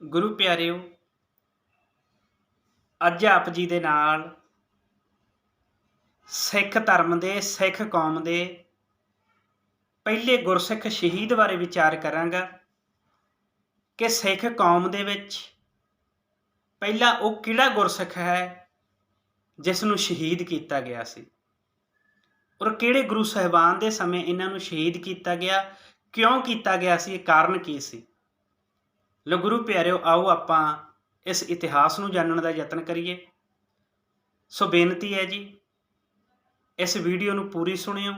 ਗੁਰੂ ਪਿਆਰਿਓ, ਅੱਜ ਆਪ ਜੀ ਦੇ ਨਾਲ ਸਿੱਖ ਧਰਮ ਦੇ, ਸਿੱਖ ਕੌਮ ਦੇ ਪਹਿਲੇ ਗੁਰਸਿੱਖ ਸ਼ਹੀਦ ਬਾਰੇ ਵਿਚਾਰ ਕਰਾਂਗਾ ਕਿ ਸਿੱਖ ਕੌਮ ਦੇ ਵਿੱਚ ਪਹਿਲਾ ਉਹ ਕਿਹੜਾ ਗੁਰਸਿੱਖ ਹੈ ਜਿਸ ਨੂੰ ਸ਼ਹੀਦ ਕੀਤਾ ਗਿਆ ਸੀ ਔਰ ਕਿਹੜੇ ਗੁਰੂ ਸਾਹਿਬਾਨ ਦੇ ਸਮੇਂ ਇਹਨਾਂ ਨੂੰ ਸ਼ਹੀਦ ਕੀਤਾ ਗਿਆ, ਕਿਉਂ ਕੀਤਾ ਗਿਆ ਸੀ ਇਹ ਕਾਰਨ ਕੀ ਸੀ? ਲੋ ਗੁਰੂ ਪਿਆਰਿਓ, ਆਓ ਆਪਾਂ ਇਸ ਇਤਿਹਾਸ ਨੂੰ ਜਾਣਨ ਦਾ ਯਤਨ ਕਰੀਏ। ਸੋ ਬੇਨਤੀ ਹੈ ਜੀ, ਇਸ ਵੀਡੀਓ ਨੂੰ ਪੂਰੀ ਸੁਣਿਓ,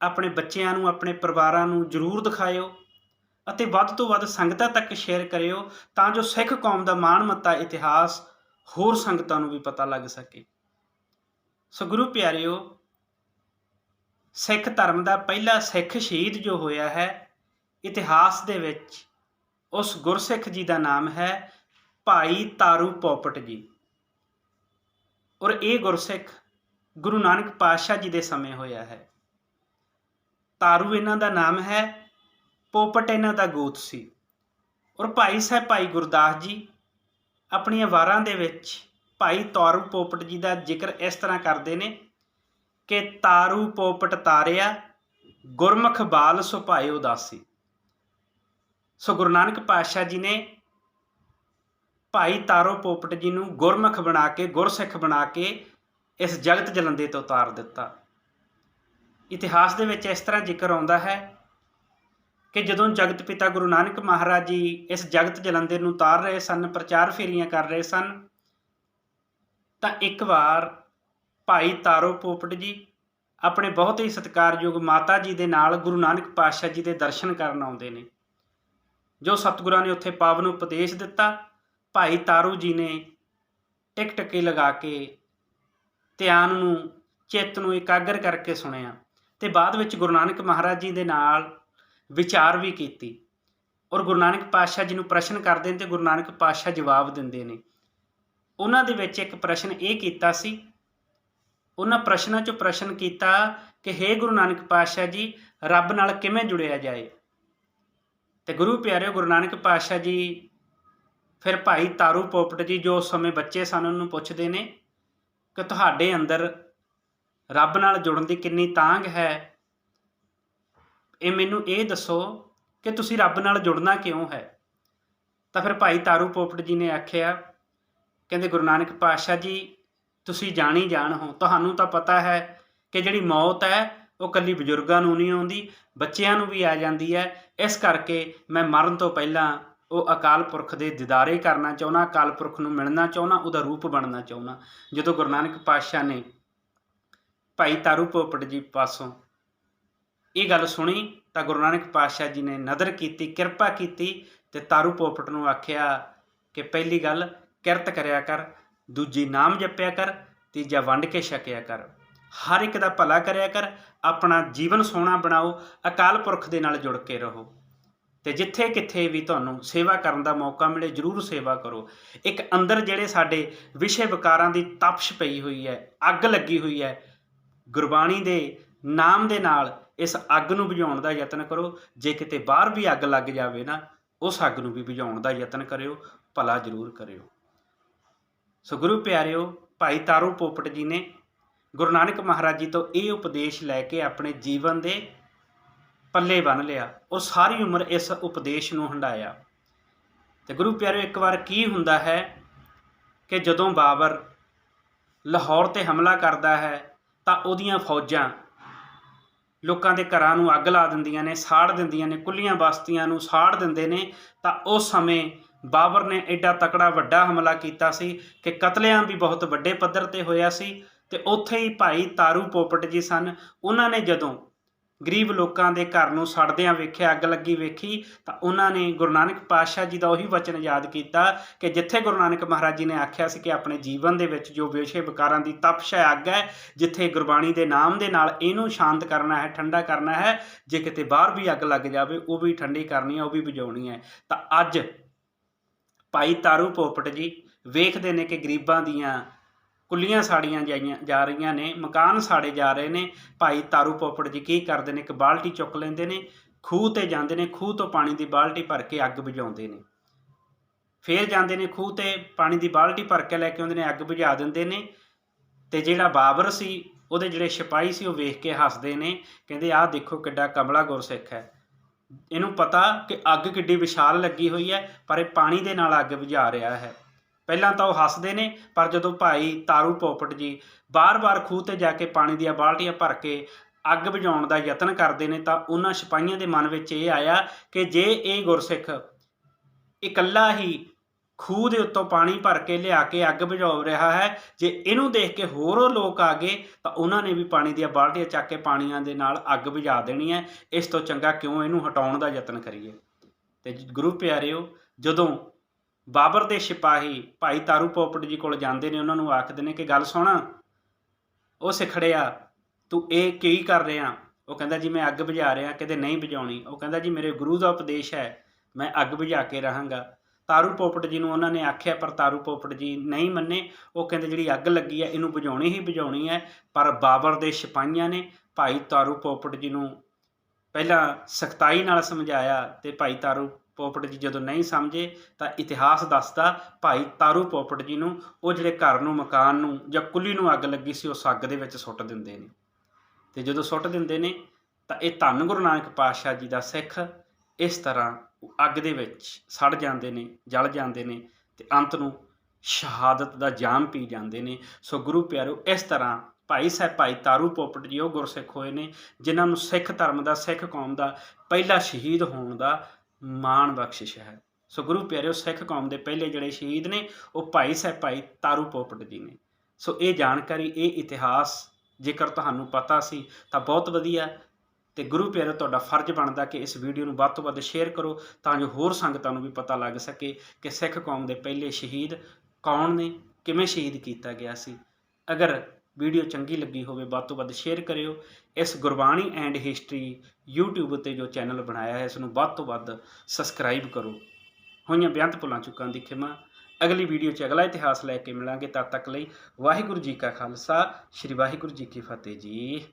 ਆਪਣੇ ਬੱਚਿਆਂ ਨੂੰ, ਆਪਣੇ ਪਰਿਵਾਰਾਂ ਨੂੰ ਜਰੂਰ ਦਿਖਾਇਓ ਅਤੇ ਵੱਧ ਤੋਂ ਵੱਧ ਸੰਗਤਾਂ ਤੱਕ ਸ਼ੇਅਰ ਕਰਿਓ ਤਾਂ ਜੋ ਸਿੱਖ ਕੌਮ ਦਾ ਮਾਣ ਮੱਤਾ ਇਤਿਹਾਸ ਹੋਰ ਸੰਗਤਾਂ ਨੂੰ ਵੀ ਪਤਾ ਲੱਗ ਸਕੇ। ਸੋ ਗੁਰੂ ਪਿਆਰਿਓ, ਸਿੱਖ ਧਰਮ ਦਾ ਪਹਿਲਾ ਸਿੱਖ ਸ਼ਹੀਦ ਜੋ ਹੋਇਆ ਹੈ, ਇਤਿਹਾਸ ਦੇ ਵਿੱਚ ਉਸ ਗੁਰਸਿੱਖ ਜੀ ਦਾ ਨਾਮ ਹੈ ਭਾਈ ਤਾਰੂ ਪੋਪਟ ਜੀ। ਔਰ ਇਹ ਗੁਰਸਿੱਖ ਗੁਰੂ ਨਾਨਕ ਪਾਤਸ਼ਾਹ ਜੀ ਦੇ ਸਮੇਂ ਹੋਇਆ ਹੈ। ਤਾਰੂ ਇਹਨਾਂ ਦਾ ਨਾਮ ਹੈ, ਪੋਪਟ ਇਹਨਾਂ ਦਾ ਗੋਤ ਸੀ। ਔਰ ਭਾਈ ਸਾਹਿਬ ਭਾਈ ਗੁਰਦਾਸ ਜੀ ਆਪਣੀਆਂ ਵਾਰਾਂ ਦੇ ਵਿੱਚ ਭਾਈ ਤਾਰੂ ਪੋਪਟ ਜੀ ਦਾ ਜ਼ਿਕਰ ਇਸ ਤਰ੍ਹਾਂ ਕਰਦੇ ਨੇ ਕਿ ਤਾਰੂ ਪੋਪਟ ਤਾਰਿਆ, ਗੁਰਮੁਖ ਬਾਲ ਸੁਭਾਏ ਉਦਾਸੀ ਸੋ ਗੁਰੂ ਨਾਨਕ ਪਾਤਸ਼ਾਹ ਜੀ ਨੇ ਭਾਈ ਤਾਰੋ ਪੋਪਟ ਜੀ ਨੂੰ ਗੁਰਮੁਖ ਬਣਾ ਕੇ, ਗੁਰਸਿੱਖ ਬਣਾ ਕੇ ਇਸ ਜਗਤ ਜਲੰਦੇ ਤੋਂ ਉਤਾਰ ਦਿੱਤਾ। ਇਤਿਹਾਸ ਦੇ ਵਿੱਚ ਇਸ ਤਰ੍ਹਾਂ ਜ਼ਿਕਰ ਆਉਂਦਾ ਹੈ ਕਿ ਜਦੋਂ ਜਗਤ ਪਿਤਾ ਗੁਰੂ ਨਾਨਕ ਮਹਾਰਾਜ ਜੀ ਇਸ ਜਗਤ ਜਲੰਦੇ ਨੂੰ ਉਤਾਰ ਰਹੇ ਸਨ, ਪ੍ਰਚਾਰ ਫੇਰੀਆਂ ਕਰ ਰਹੇ ਸਨ, ਤਾਂ ਇੱਕ ਵਾਰ ਭਾਈ ਤਾਰੋ ਪੋਪਟ ਜੀ ਆਪਣੇ ਬਹੁਤ ਹੀ ਸਤਿਕਾਰਯੋਗ ਮਾਤਾ ਜੀ ਦੇ ਨਾਲ ਗੁਰੂ ਨਾਨਕ ਪਾਤਸ਼ਾਹ ਜੀ ਦੇ ਦਰਸ਼ਨ ਕਰਨ ਆਉਂਦੇ ਨੇ। ਜੋ ਸਤਿਗੁਰਾਂ ਨੇ ਉੱਥੇ ਪਾਵਨ ਉਪਦੇਸ਼ ਦਿੱਤਾ, ਭਾਈ ਤਾਰੂ ਜੀ ਨੇ ਟਿਕ ਟਕੇ ਲਗਾ ਕੇ ਧਿਆਨ ਨੂੰ, ਚਿੱਤ ਨੂੰ ਇਕਾਗਰ ਕਰਕੇ ਸੁਣਿਆ ਤੇ ਬਾਅਦ ਵਿੱਚ ਗੁਰੂ ਨਾਨਕ ਮਹਾਰਾਜ ਜੀ ਦੇ ਨਾਲ ਵਿਚਾਰ ਵੀ ਕੀਤੀ ਔਰ ਗੁਰੂ ਨਾਨਕ ਪਾਤਸ਼ਾਹ ਜੀ ਨੂੰ ਪ੍ਰਸ਼ਨ ਕਰਦੇ ਨੇ ਤੇ ਗੁਰੂ ਨਾਨਕ ਪਾਤਸ਼ਾਹ ਜਵਾਬ ਦਿੰਦੇ ਨੇ। ਉਹਨਾਂ ਦੇ ਵਿੱਚ ਇੱਕ ਪ੍ਰਸ਼ਨ ਇਹ ਕੀਤਾ ਸੀ, ਉਹਨਾਂ ਪ੍ਰਸ਼ਨਾਂ 'ਚੋਂ ਪ੍ਰਸ਼ਨ ਕੀਤਾ ਕਿ हे ਗੁਰੂ ਨਾਨਕ ਪਾਤਸ਼ਾਹ ਜੀ, ਰੱਬ ਨਾਲ ਕਿਵੇਂ ਜੁੜਿਆ ਜਾਏ? ਤੇ ਗੁਰੂ ਪਿਆਰਿਓ, ਗੁਰੂ ਨਾਨਕ ਪਾਤਸ਼ਾਹ ਜੀ, ਫਿਰ ਭਾਈ ਤਾਰੂ ਪੋਪਟ ਜੀ ਜੋ ਉਸ ਸਮੇਂ ਬੱਚੇ ਸਨ, ਉਹਨੂੰ ਪੁੱਛਦੇ ਨੇ ਕਿ ਤੁਹਾਡੇ ਅੰਦਰ ਰੱਬ ਨਾਲ ਜੁੜਨ ਦੀ ਕਿੰਨੀ ਤਾਂਗ ਹੈ? ਇਹ ਮੈਨੂੰ ਇਹ ਦੱਸੋ ਕਿ ਤੁਸੀਂ ਰੱਬ ਨਾਲ ਜੁੜਨਾ ਕਿਉਂ ਹੈ? ਤਾਂ ਫਿਰ ਭਾਈ ਤਾਰੂ ਪੋਪਟ ਜੀ ਨੇ ਆਖਿਆ, ਕਹਿੰਦੇ ਗੁਰੂ ਨਾਨਕ ਪਾਤਸ਼ਾਹ ਜੀ, ਤੁਸੀਂ ਜਾਣੀ ਜਾਣ ਹੋ। ਤੁਹਾਨੂੰ ਤਾਂ ਪਤਾ ਹੈ ਕਿ ਜਿਹੜੀ ਮੌਤ ਹੈ ਉਹ ਕੱਲੀ ਬਜ਼ੁਰਗਾਂ ਨੂੰ ਨਹੀਂ ਆਉਂਦੀ, ਬੱਚਿਆਂ ਨੂੰ ਵੀ ਆ ਜਾਂਦੀ ਹੈ। ਇਸ ਕਰਕੇ ਮੈਂ ਮਰਨ ਤੋਂ ਪਹਿਲਾਂ ਉਹ ਅਕਾਲ ਪੁਰਖ ਦੇ ਦਿਦਾਰੇ ਕਰਨਾ ਚਾਹੁੰਦਾ, ਅਕਾਲ ਪੁਰਖ ਨੂੰ ਮਿਲਣਾ ਚਾਹੁੰਦਾ, ਉਹਦਾ ਰੂਪ ਬਣਨਾ ਚਾਹੁੰਦਾ। ਜਦੋਂ ਗੁਰੂ ਨਾਨਕ ਪਾਤਸ਼ਾਹ ਨੇ ਭਾਈ ਤਾਰੂ ਪੋਪਟ ਜੀ ਪਾਸੋਂ ਇਹ ਗੱਲ ਸੁਣੀ, ਤਾਂ ਗੁਰੂ ਨਾਨਕ ਪਾਤਸ਼ਾਹ ਜੀ ਨੇ ਨਦਰ ਕੀਤੀ, ਕਿਰਪਾ ਕੀਤੀ ਤੇ ਤਾਰੂ ਪੋਪਟ ਨੂੰ ਆਖਿਆ ਕਿ ਪਹਿਲੀ ਗੱਲ ਕਿਰਤ ਕਰਿਆ ਕਰ, ਦੂਜੀ ਨਾਮ ਜਪਿਆ ਕਰ, ਤੀਜਾ ਵੰਡ ਕੇ ਛਕਿਆ ਕਰ। ਹਰ ਇੱਕ ਦਾ ਭਲਾ ਕਰਿਆ ਕਰ, ਆਪਣਾ ਜੀਵਨ ਸੋਹਣਾ ਬਣਾਓ, ਅਕਾਲ ਪੁਰਖ ਦੇ ਨਾਲ ਜੁੜ ਕੇ ਰਹੋ। ਤੇ ਜਿੱਥੇ ਕਿੱਥੇ ਵੀ ਤੁਹਾਨੂੰ ਸੇਵਾ ਕਰਨ ਦਾ ਮੌਕਾ ਮਿਲੇ, ਜਰੂਰ ਸੇਵਾ ਕਰੋ। ਇੱਕ ਅੰਦਰ ਜਿਹੜੇ ਸਾਡੇ ਵਿਸ਼ੇ ਵਿਕਾਰਾਂ ਦੀ ਤਪਸ਼ ਪਈ ਹੋਈ ਹੈ, ਅੱਗ ਲੱਗੀ ਹੋਈ ਹੈ, ਗੁਰਬਾਣੀ ਦੇ ਨਾਮ ਦੇ ਨਾਲ ਇਸ ਅੱਗ ਨੂੰ ਬੁਝਾਉਣ ਦਾ ਯਤਨ ਕਰੋ। ਜੇ ਕਿਤੇ ਬਾਹਰ ਵੀ ਅੱਗ ਲੱਗ ਜਾਵੇ ਨਾ, ਉਸ ਅੱਗ ਨੂੰ ਵੀ ਬੁਝਾਉਣ ਦਾ ਯਤਨ ਕਰਿਓ, ਭਲਾ ਜ਼ਰੂਰ ਕਰਿਓ। ਸੋ ਗੁਰੂ ਪਿਆਰਿਓ, ਭਾਈ ਤਾਰੂ ਪੋਪਟ ਜੀ ਨੇ ਗੁਰੂ ਨਾਨਕ ਮਹਾਰਾਜ ਜੀ ਤੋਂ ਇਹ ਉਪਦੇਸ਼ ਲੈ ਕੇ ਆਪਣੇ ਜੀਵਨ ਦੇ ਪੱਲੇ ਬੰਨ ਲਿਆ। ਉਹ ਸਾਰੀ ਉਮਰ ਇਸ ਉਪਦੇਸ਼ ਨੂੰ ਹੰਡਾਇਆ ਤੇ ਗੁਰੂ ਪਿਆਰਿਓ, ਇੱਕ ਵਾਰ ਕੀ ਹੁੰਦਾ ਹੈ ਕਿ ਜਦੋਂ ਬਾਬਰ ਲਾਹੌਰ ਤੇ ਹਮਲਾ ਕਰਦਾ ਹੈ, ਤਾਂ ਉਹਦੀਆਂ ਫੌਜਾਂ ਲੋਕਾਂ ਦੇ ਘਰਾਂ ਨੂੰ ਅੱਗ ਲਾ ਦਿੰਦੀਆਂ ਨੇ, ਸਾੜ ਦਿੰਦੀਆਂ ਨੇ, ਕੁੱਲੀਆਂ ਬਸਤੀਆਂ ਨੂੰ ਸਾੜ ਦਿੰਦੇ ਨੇ। ਤਾਂ ਉਸ ਸਮੇਂ ਬਾਬਰ ਨੇ ਐਡਾ ਤਕੜਾ ਵੱਡਾ ਹਮਲਾ ਕੀਤਾ ਸੀ ਕਿ ਕਤਲੇਆਮ ਵੀ ਬਹੁਤ ਵੱਡੇ ਪੱਧਰ ਤੇ ਹੋਇਆ ਸੀ। ਤੇ ਉੱਥੇ ਹੀ ਭਾਈ ਤਾਰੂ ਪੋਪਟ ਜੀ ਸਨ। ਉਹਨਾਂ ਨੇ ਜਦੋਂ ਗਰੀਬ ਲੋਕਾਂ ਦੇ ਘਰ ਨੂੰ ਸੜਦਿਆਂ ਵੇਖਿਆ, ਅੱਗ ਲੱਗੀ ਵੇਖੀ, ਤਾਂ ਉਹਨਾਂ ਨੇ ਗੁਰੂ ਨਾਨਕ ਪਾਤਸ਼ਾਹ ਜੀ ਦਾ ਉਹੀ ਵਚਨ ਯਾਦ ਕੀਤਾ ਕਿ ਜਿੱਥੇ ਗੁਰੂ ਨਾਨਕ ਮਹਾਰਾਜ ਜੀ ਨੇ ਆਖਿਆ ਸੀ ਕਿ ਆਪਣੇ ਜੀਵਨ ਦੇ ਵਿੱਚ ਜੋ ਵਿਸ਼ੇ ਵਿਕਾਰਾਂ ਦੀ ਤਪਸ਼ ਹੈ, ਅੱਗ ਹੈ, ਜਿੱਥੇ ਗੁਰਬਾਣੀ ਦੇ ਨਾਮ ਦੇ ਨਾਲ ਇਹਨੂੰ ਸ਼ਾਂਤ ਕਰਨਾ ਹੈ, ਠੰਡਾ ਕਰਨਾ ਹੈ, ਜੇ ਕਿਤੇ ਬਾਹਰ ਵੀ ਅੱਗ ਲੱਗ ਜਾਵੇ, ਉਹ ਵੀ ਠੰਡੀ ਕਰਨੀ ਹੈ, ਉਹ ਵੀ ਬੁਝਾਉਣੀ ਹੈ। ਤਾਂ ਅੱਜ ਭਾਈ ਤਾਰੂ ਪੋਪਟ ਜੀ ਵੇਖਦੇ ਨੇ ਕਿ ਗਰੀਬਾਂ ਦੀਆਂ ਕੁੱਲੀਆਂ ਸਾੜੀਆਂ ਜਾਈਆਂ, ਜਾ ਰਹੀਆਂ ਨੇ, ਮਕਾਨ ਸਾੜੇ ਜਾ ਰਹੇ ਨੇ, ਭਾਈ ਤਾਰੂ ਪੋਪੜ ਜੀ ਕੀ ਕਰਦੇ ਨੇ, ਇੱਕ ਬਾਲਟੀ ਚੁੱਕ ਲੈਂਦੇ ਨੇ, ਖੂਹ ਤੇ ਜਾਂਦੇ ਨੇ, ਖੂਹ ਤੋਂ ਪਾਣੀ ਦੀ ਬਾਲਟੀ ਭਰ ਕੇ ਅੱਗ ਬੁਝਾਉਂਦੇ ਨੇ। ਫੇਰ ਜਾਂਦੇ ਨੇ ਖੂਹ ਤੇ ਪਾਣੀ ਦੀ ਬਾਲਟੀ ਭਰ ਕੇ ਲੈ ਕੇ ਆਉਂਦੇ ਨੇ, ਅੱਗ ਬੁਝਾ ਦਿੰਦੇ ਨੇ। ਤੇ ਜਿਹੜਾ ਬਾਬਰ ਸੀ, ਉਹਦੇ ਜਿਹੜੇ ਸਿਪਾਹੀ ਸੀ, ਉਹ ਵੇਖ ਕੇ ਹੱਸਦੇ ਨੇ, ਕਹਿੰਦੇ, ਆਹ ਦੇਖੋ ਕਿੱਡਾ ਕਮਲਾ ਗੁਰਸਿੱਖ ਹੈ। ਇਹਨੂੰ ਪਤਾ ਕਿ ਅੱਗ ਕਿੱਡੀ ਵਿਸ਼ਾਲ ਲੱਗੀ ਹੋਈ ਹੈ, ਪਰ ਇਹ ਪਾਣੀ ਦੇ ਨਾਲ ਅੱਗ ਬੁਝਾ ਰਿਹਾ ਹੈ। ਪਹਿਲਾਂ ਤਾਂ ਉਹ ਹੱਸਦੇ ਨੇ, ਪਰ ਜਦੋਂ ਭਾਈ ਤਾਰੂ ਪੋਪਟ ਜੀ ਬਾਰ-ਬਾਰ ਖੂਹ ਤੇ ਜਾ ਕੇ ਪਾਣੀ ਦੀਆਂ ਬਾਲਟੀਆਂ ਭਰ ਕੇ ਅੱਗ ਬੁਝਾਉਣ ਦਾ ਯਤਨ ਕਰਦੇ ਨੇ, ਤਾਂ ਉਹਨਾਂ ਸਿਪਾਹੀਆਂ ਦੇ ਮਨ ਵਿੱਚ ਇਹ ਆਇਆ ਕਿ ਜੇ ਇਹ ਗੁਰਸਿੱਖ ਇਕੱਲਾ ਹੀ ਖੂਹ ਦੇ ਉੱਤੋਂ ਪਾਣੀ ਭਰ ਕੇ ਲਿਆ ਕੇ ਅੱਗ ਬੁਝਾਉ ਰਿਹਾ ਹੈ, ਜੇ ਇਹਨੂੰ ਦੇਖ ਕੇ ਹੋਰ ਲੋਕ ਆ ਗਏ, ਤਾਂ ਉਹਨਾਂ ਨੇ ਵੀ ਪਾਣੀ ਦੀਆਂ ਬਾਲਟੀਆਂ ਚੱਕ ਕੇ ਪਾਣੀਆਂ ਦੇ ਨਾਲ ਅੱਗ ਬੁਝਾ ਦੇਣੀ ਹੈ। ਇਸ ਤੋਂ ਚੰਗਾ ਕਿਉਂ ਇਹਨੂੰ ਹਟਾਉਣ ਦਾ ਯਤਨ ਕਰੀਏ? ਤੇ ਗੁਰੂ ਪਿਆਰਿਓ, ਜਦੋਂ ਬਾਬਰ ਦੇ ਸਿਪਾਹੀ ਭਾਈ ਤਾਰੂ ਪੋਪਟ ਜੀ ਕੋਲ ਜਾਂਦੇ ਨੇ, ਉਹਨਾਂ ਨੂੰ ਆਖਦੇ ਨੇ ਕਿ ਗੱਲ ਸੁਣ। ਉਹ ਸਿਖੜਿਆ, ਤੂੰ ਇਹ ਕੀ ਕਰ ਰਿਹਾ? ਉਹ ਕਹਿੰਦਾ, ਜੀ ਮੈਂ ਅੱਗ ਬੁਝਾ ਰਿਹਾ, ਕਿਤੇ ਨਹੀਂ ਬੁਝਾਉਣੀ। ਉਹ ਕਹਿੰਦਾ, ਜੀ ਮੇਰੇ ਗੁਰੂ ਦਾ ਉਪਦੇਸ਼ ਹੈ, ਮੈਂ ਅੱਗ ਬੁਝਾ ਕੇ ਰਹਾਂਗਾ। ਤਾਰੂ ਪੋਪਟ ਜੀ ਨੂੰ ਉਹਨਾਂ ਨੇ ਆਖਿਆ, ਪਰ ਤਾਰੂ ਪੋਪਟ ਜੀ ਨਹੀਂ ਮੰਨੇ। ਉਹ ਕਹਿੰਦੇ, ਜਿਹੜੀ ਅੱਗ ਲੱਗੀ ਹੈ, ਇਹਨੂੰ ਬੁਝਾਉਣੀ ਹੀ ਬੁਝਾਉਣੀ ਹੈ। ਪਰ ਬਾਬਰ ਦੇ ਸਿਪਾਹੀਆਂ ਨੇ ਭਾਈ ਤਾਰੂ ਪੋਪਟ ਜੀ ਨੂੰ ਪਹਿਲਾਂ ਸਖਤਾਈ ਨਾਲ ਸਮਝਾਇਆ ਤੇ ਭਾਈ ਤਾਰੂ ਪੋਪਟ ਜੀ ਜਦੋਂ ਨਹੀਂ ਸਮਝੇ ਤਾਂ ਇਤਿਹਾਸ ਦੱਸਦਾ, ਭਾਈ ਤਾਰੂ ਪੋਪਟ ਜੀ ਨੂੰ, ਉਹ ਜਿਹੜੇ ਘਰ ਨੂੰ, ਮਕਾਨ ਨੂੰ ਜਾਂ ਕੁੱਲੀ ਨੂੰ ਅੱਗ ਲੱਗੀ ਸੀ ਉਸ ਅੱਗ ਦੇ ਵਿੱਚ ਸੁੱਟ ਦਿੰਦੇ ਨੇ। ਤੇ ਜਦੋਂ ਸੁੱਟ ਦਿੰਦੇ ਨੇ, ਤਾਂ ਇਹ ਧੰਨ ਗੁਰੂ ਨਾਨਕ ਪਾਤਸ਼ਾਹ ਜੀ ਦਾ ਸਿੱਖ, ਇਸ ਤਰ੍ਹਾਂ ਅੱਗ ਦੇ ਵਿੱਚ ਸੜ ਜਾਂਦੇ ਨੇ, ਜਲ ਜਾਂਦੇ ਨੇ ਤੇ ਅੰਤ ਨੂੰ ਸ਼ਹਾਦਤ ਦਾ ਜਾਮ ਪੀ ਜਾਂਦੇ ਨੇ। ਸੋ ਗੁਰੂ ਪਿਆਰਿਓ ਇਸ ਤਰ੍ਹਾਂ ਭਾਈ ਸਾਹਿਬ, ਭਾਈ ਤਾਰੂ ਪੋਪਟ ਜੀ ਉਹ ਗੁਰਸਿੱਖ ਹੋਏ ਨੇ, ਜਿਨ੍ਹਾਂ ਨੂੰ ਸਿੱਖ ਧਰਮ ਦਾ, ਸਿੱਖ ਕੌਮ ਦਾ ਪਹਿਲਾ ਸ਼ਹੀਦ ਹੋਣ ਦਾ ਮਾਣ ਬਖਸ਼ਿਸ਼ ਹੈ। ਸੋ ਗੁਰੂ ਪਿਆਰਿਓ, ਸਿੱਖ ਕੌਮ ਦੇ ਪਹਿਲੇ ਜਿਹੜੇ ਸ਼ਹੀਦ ਨੇ, ਉਹ ਭਾਈ ਸਾਹਿਬ ਭਾਈ ਤਾਰੂ ਪੋਪਟ ਜੀ ਨੇ। ਸੋ ਇਹ ਜਾਣਕਾਰੀ, ਇਹ ਇਤਿਹਾਸ ਜੇਕਰ ਤੁਹਾਨੂੰ ਪਤਾ ਸੀ, ਤਾਂ ਬਹੁਤ ਵਧੀਆ। ਤੇ ਗੁਰੂ ਪਿਆਰਿਓ, ਤੁਹਾਡਾ ਫਰਜ਼ ਬਣਦਾ ਕਿ ਇਸ ਵੀਡੀਓ ਨੂੰ ਵੱਧ ਤੋਂ ਵੱਧ ਸ਼ੇਅਰ ਕਰੋ, ਤਾਂ ਜੋ ਹੋਰ ਸੰਗਤਾਂ ਨੂੰ ਵੀ ਪਤਾ ਲੱਗ ਸਕੇ ਕਿ ਸਿੱਖ ਕੌਮ ਦੇ ਪਹਿਲੇ ਸ਼ਹੀਦ ਕੌਣ ਨੇ, ਕਿਵੇਂ ਸ਼ਹੀਦ ਕੀਤਾ ਗਿਆ ਸੀ। ਅਗਰ ਵੀਡੀਓ ਚੰਗੀ ਲੱਗੀ ਹੋਵੇ, ਵੱਧ ਤੋਂ ਵੱਧ ਸ਼ੇਅਰ ਕਰਿਓ। ਇਸ ਗੁਰਬਾਣੀ ਐਂਡ ਹਿਸਟਰੀ YouTube ਉੱਤੇ ਜੋ ਚੈਨਲ ਬਣਾਇਆ ਹੈ ਇਸ ਨੂੰ ਵੱਧ ਤੋਂ ਵੱਧ ਸਬਸਕ੍ਰਾਈਬ ਕਰੋ। ਹੋਈਆਂ ਬੇਅੰਤ ਭੁੱਲਾਂ ਚੁੱਕਾਂ ਦੀ ਖਿਮਾ। ਅਗਲੀ ਵੀਡੀਓ 'ਚ ਅਗਲਾ ਇਤਿਹਾਸ ਲੈ ਕੇ ਮਿਲਾਂਗੇ। ਤਦ ਤੱਕ ਲਈ ਵਾਹਿਗੁਰੂ ਜੀ ਕਾ ਖਾਲਸਾ, ਸ੍ਰੀ ਵਾਹਿਗੁਰੂ ਜੀ ਕੀ ਫਤਿਹ ਜੀ।